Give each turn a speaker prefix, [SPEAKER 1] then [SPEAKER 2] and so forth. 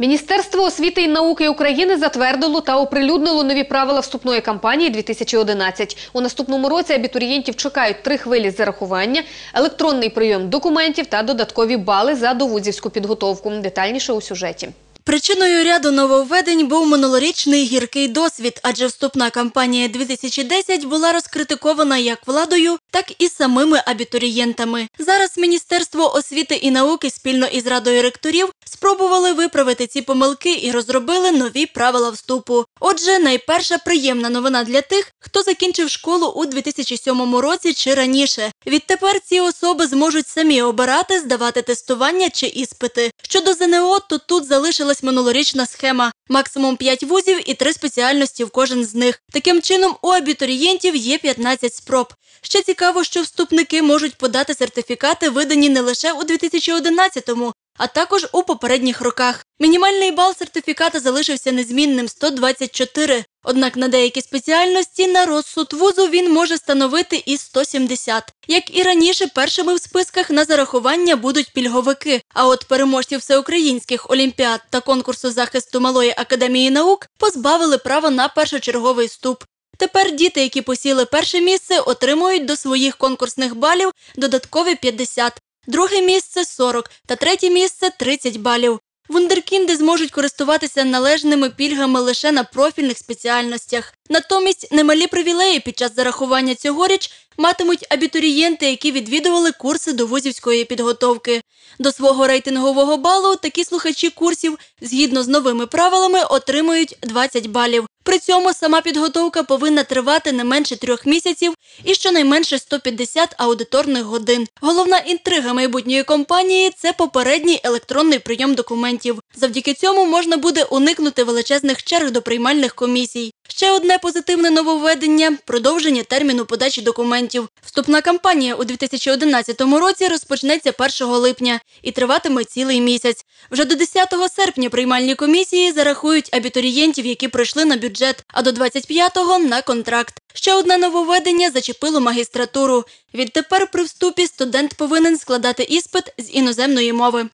[SPEAKER 1] Міністерство освіти і науки України затвердило та оприлюднило нові правила вступної кампанії 2011. У наступному році абітурієнтів чекають три хвилі зарахування, електронний прийом документів та додаткові бали за довузівську підготовку. Детальніше у сюжеті.
[SPEAKER 2] Причиною ряду нововведень був минулорічний гіркий досвід, адже вступна кампанія 2010 була розкритикована як владою, так і самими абітурієнтами. Зараз Міністерство освіти і науки спільно із радою ректорів спробували виправити ці помилки і розробили нові правила вступу. Отже, найперша приємна новина для тих, хто закінчив школу у 2007 році чи раніше. Відтепер ці особи зможуть самі обирати, здавати тестування чи іспити. Щодо ЗНО, то тут залишилась минулорічна схема. Максимум 5 вузів і 3 спеціальності в кожен з них. Таким чином, у абітурієнтів є 15 спроб. Ще цікаво, що вступники можуть подати сертифікати, видані не лише у 2011-му, а також у попередніх роках. Мінімальний бал сертифіката залишився незмінним 124. Однак на деякі спеціальності на розсуд вузу він може становити і 170. Як і раніше, першими в списках на зарахування будуть пільговики. А от переможців всеукраїнських олімпіад та конкурсу захисту малої академії наук позбавили права на першочерговий вступ. Тепер діти, які посіли перше місце, отримують до своїх конкурсних балів додаткові 50, друге місце 40 та третє місце 30 балів. Вундеркінди зможуть користуватися належними пільгами лише на профільних спеціальностях. Натомість немалі привілеї під час зарахування цьогоріч матимуть абітурієнти, які відвідували курси до вузівської підготовки. До свого рейтингового балу такі слухачі курсів, згідно з новими правилами, отримують 20 балів. При цьому сама підготовка повинна тривати не менше трьох місяців і щонайменше 150 аудиторних годин. Головна інтрига майбутньої компанії це попередній електронний прийом документів. Завдяки цьому можна буде уникнути величезних черг до приймальних комісій. Ще одне позитивне нововведення – продовження терміну подачі документів. Вступна кампанія у 2011 році розпочнеться 1 липня і триватиме цілий місяць. Вже до 10 серпня приймальні комісії зарахують абітурієнтів, які пройшли на бюджет, а до 25-го – на контракт. Ще одне нововведення зачепило магістратуру. Відтепер при вступі студент повинен складати іспит з іноземної мови.